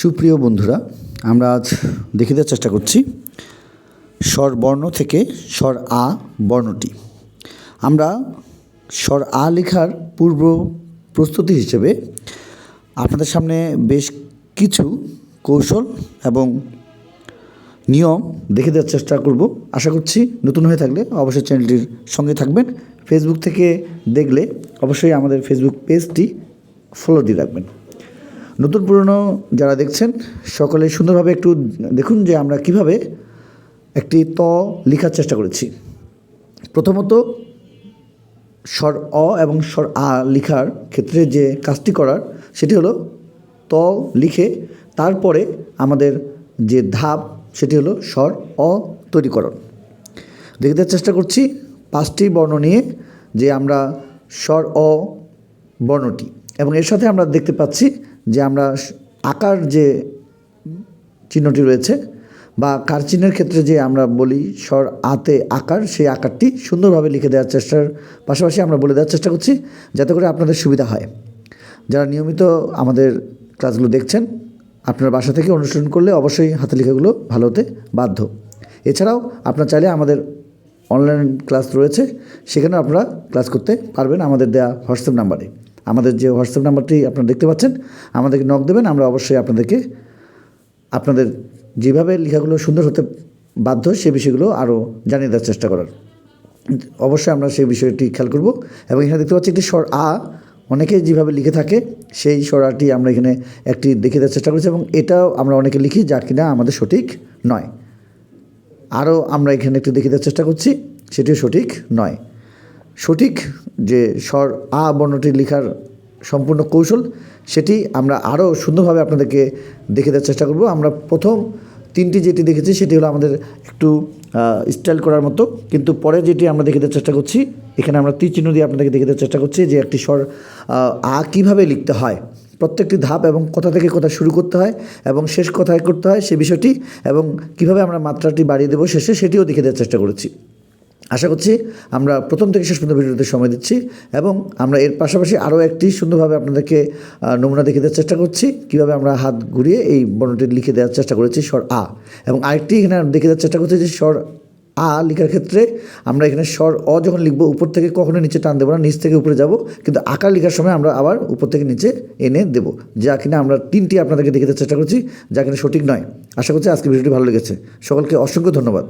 সুপ্রিয় বন্ধুরা, আমরা আজ দেখে দেওয়ার চেষ্টা করছি স্বর বর্ণ থেকে স্বর আ বর্ণটি। আমরা স্বর আ লেখার পূর্ব প্রস্তুতি হিসেবে আপনাদের সামনে বেশ কিছু কৌশল এবং নিয়ম দেখে দেওয়ার চেষ্টা করব। আশা করছি নতুন হয়ে থাকলে অবশ্যই চ্যানেলটির সঙ্গে থাকবেন। ফেসবুক থেকে দেখলে অবশ্যই আমাদের ফেসবুক পেজটি ফলো দিয়ে রাখবেন। নতুন পুরনো যারা দেখছেন, সকলে সুন্দরভাবে একটু দেখুন যে আমরা কীভাবে একটি ত লেখার চেষ্টা করেছি। প্রথমত, স্বর অ এবং স্বর আ লেখার ক্ষেত্রে যে কাজটি করার, সেটি হলো ত লিখে তারপরে আমাদের যে ধাপ, সেটি হলো স্বর অ তৈরিকরণ। দেওয়ার চেষ্টা করছি পাঁচটি বর্ণ নিয়ে যে আমরা স্বর অ বর্ণটি, এবং এর সাথে আমরা দেখতে পাচ্ছি যে আমরা আকার যে চিহ্নটি রয়েছে বা কার চিহ্নের ক্ষেত্রে যে আমরা বলি স্বর, আতে আকার, সেই আকারটি সুন্দরভাবে লিখে দেওয়ার চেষ্টার পাশাপাশি আমরা বলে দেওয়ার চেষ্টা করছি যাতে করে আপনাদের সুবিধা হয়। যারা নিয়মিত আমাদের ক্লাসগুলো দেখছেন, আপনার বাসা থেকে অনুসরণ করলে অবশ্যই হাতে লেখাগুলো ভালো হতে বাধ্য। এছাড়াও আপনার চাইলে আমাদের অনলাইন ক্লাস রয়েছে, সেখানেও আপনারা ক্লাস করতে পারবেন আমাদের দেওয়া হোয়াটসঅ্যাপ নাম্বারে। আমাদের যে হোয়াটসঅ্যাপ নাম্বারটি আপনারা দেখতে পাচ্ছেন, আমাদেরকে নক দেবেন, আমরা অবশ্যই আপনাদেরকে, আপনাদের যেভাবে লেখাগুলো সুন্দর হতে বাধ্য সে বিষয়গুলো আরও জানিয়ে দেওয়ার চেষ্টা করার। অবশ্যই আমরা সেই বিষয়টি খেয়াল করব এবং এখানে দেখতে পাচ্ছি একটি স্বর আ, অনেকে যেভাবে লিখে থাকে সেই স্বরাটি আমরা এখানে একটি দেখে দেওয়ার চেষ্টা করছি এবং এটাও আমরা অনেকে লিখি যা কিনা আমাদের সঠিক নয়। আরও আমরা এখানে একটু দেখে দেওয়ার চেষ্টা করছি, সেটিও সঠিক নয়। সঠিক যে স্বর আ বর্ণটি লেখার সম্পূর্ণ কৌশল, সেটি আমরা আরও সুন্দরভাবে আপনাদেরকে দেখে দেওয়ার চেষ্টা করব। আমরা প্রথম তিনটি যেটি দেখেছি, সেটি হলো আমাদের একটু স্টাইল করার মতো। কিন্তু পরে যেটি আমরা দেখে দেওয়ার চেষ্টা করছি, এখানে আমরা তীর চিহ্ন দিয়ে আপনাদেরকে দেখে দেওয়ার চেষ্টা করছি যে একটি স্বর আ কীভাবে লিখতে হয়। প্রত্যেকটি ধাপ এবং কোথা থেকে কোথা শুরু করতে হয় এবং শেষ কোথায় করতে হয় সে বিষয়টি এবং কীভাবে আমরা মাত্রাটি বাড়িয়ে দেবো শেষে সেটিও দেখে দেওয়ার চেষ্টা করেছি। আশা করছি আমরা প্রথম থেকে শেষ পর্যন্ত ভিডিওতে সময় দিচ্ছি এবং আমরা এর পাশাপাশি আরও একটি সুন্দরভাবে আপনাদেরকে নমুনা দেখে দেওয়ার চেষ্টা করছি। কীভাবে আমরা হাত ঘুরিয়ে এই বর্ণটি লিখে দেওয়ার চেষ্টা করেছি, স্বর আ। এবং আরেকটি এখানে দেখে দেওয়ার চেষ্টা করছি যে স্বর আ লেখার ক্ষেত্রে আমরা এখানে স্বর অ যখন লিখব, উপর থেকে কখনো নিচে টান দেবো না, নিচ থেকে উপরে যাব। কিন্তু আকার লেখার সময় আমরা আবার উপর থেকে নিচে এনে দেবো, যা কিনা আমরা তিনটি আপনাদেরকে দেখে দেওয়ার চেষ্টা করছি, যা কিনা সঠিক নয়। আশা করছি আজকে ভিডিওটি ভালো লেগেছে। সকলকে অসংখ্য ধন্যবাদ।